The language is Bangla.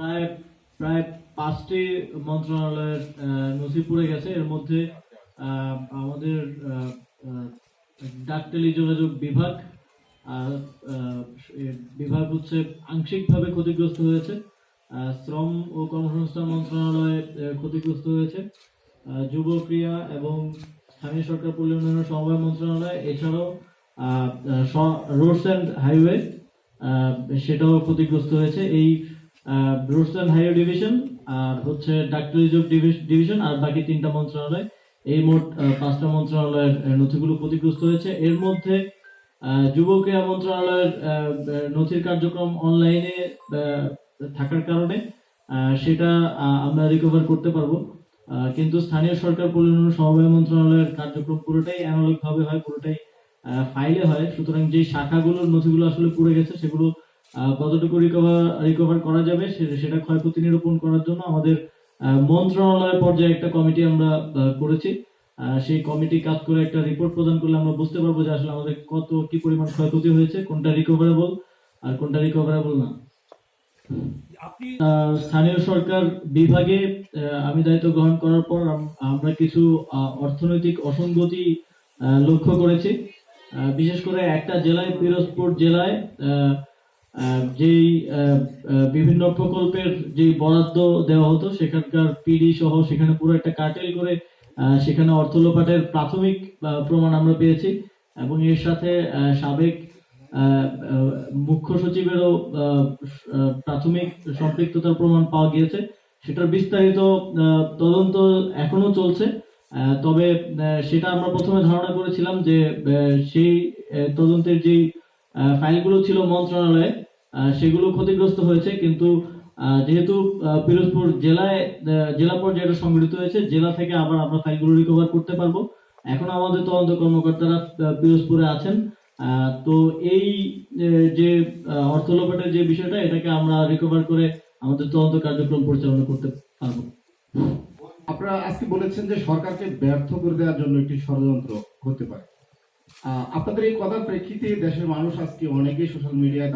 প্রায় প্রায় পাঁচটি মন্ত্রণালয়ের নথি পড়ে গেছে। এর মধ্যে আমাদের ডাক টেলি যোগাযোগ বিভাগ বিভাগ হচ্ছে আংশিকভাবে ক্ষতিগ্রস্ত হয়েছে। শ্রম ও কর্মসংস্থান মন্ত্রণালয় ক্ষতিগ্রস্ত হয়েছে। যুব ক্রিয়া এবং স্থানীয় সরকার উন্নয়ন সমবায় মন্ত্রণালয়, এছাড়াও রোডস অ্যান্ড হাইওয়ে সেটাও ক্ষতিগ্রস্ত হয়েছে। এই অ্যান্ড হাইওয়ে ডিভিশন আর হচ্ছে ডাক্তার ডিভিশন আর বাকি তিনটা মন্ত্রণালয়। এই মোট পাঁচটা মন্ত্রণালয়ের নথিগুলো ক্ষতিগ্রস্ত হয়েছে। এর মধ্যে যুব ক্রীড়া মন্ত্রণালয়ের নথির কার্যক্রম অনলাইনে থাকার কারণে সেটা আমরা রিকভার করতে পারব। কিন্তু স্থানীয় সরকার পরিবহন সমবায় মন্ত্রণালয়ের কার্যক্রম পুরোটাই অ্যানালগ ভাবে হয়, পুরোটাই ফাইলে হয়। সুতরাং যে শাখাগুলোর নথিগুলো আসলে পুড়ে গেছে, সেগুলো কতটুকু রিকভার রিকভার করা যাবে সেটা ক্ষয়ক্ষতি নিরূপণ করার জন্য আমাদের মন্ত্রণালয় পর্যায়ে একটা কমিটি আমরা করেছি। সেই কমিটি কাজ করে একটা রিপোর্ট প্রদান করলে আমরা বুঝতে পারব যে আসলে আমাদের কত কি পরিমাণ ক্ষয়ক্ষতি হয়েছে কোনটা রিকভারেবল আর কোনটা রিকভারেবল না। স্থানীয় সরকার বিভাগে আমি দায়িত্ব গ্রহণ করার পর আমরা কিছু অর্থনৈতিক অসঙ্গতি লক্ষ্য করেছি। বিশেষ করে একটা জেলায় পিরোজপুর জেলায় আহ, যেই বিভিন্ন প্রকল্পের যে বরাদ্দ দেওয়া হতো, সেখানকার পিডি সহ সেখানে পুরো একটা কার্টেল করে সেখানে অর্থ লোপাটের প্রাথমিক প্রমাণ আমরা পেয়েছি। এবং এর সাথে সাবেক মুখ্য সচিবেরও প্রাথমিক সম্পৃক্ততার প্রমাণ পাওয়া গিয়েছে। সেটার বিস্তারিত তদন্ত এখনও চলছে। তবে সেটা আমরা প্রথমে ধারণা করেছিলাম যে সেই তদন্তের যেই ফাইলগুলো ছিল মন্ত্রণালয়ে সেগুলো ক্ষতিগ্রস্ত হয়েছে, কিন্তু যেহেতু পিরোজপুর জেলায় জেলা পর্যায়ে এটা সংগঠিত হয়েছে, জেলা থেকে আবার আমরা ফাইলগুলো রিকভার করতে পারব। এখন আমাদের তদন্ত কর্মকর্তারা পিরোজপুরে আছেন। তো এই যে অর্থ লোপাটের যে বিষয়টা, এটাকে আমরা রিকভার করে আমাদের তদন্ত কার্যক্রম পরিচালনা করতে পারব। আপনারা আজকে বলেছেন যে সরকারকে ব্যর্থ করে দেওয়ার জন্য একটি ষড়যন্ত্র হতে পারে। আপনাদের এই কথার প্রেক্ষিতে দেশের মানুষ আজকে অনেকেই সোশ্যাল মিডিয়ায়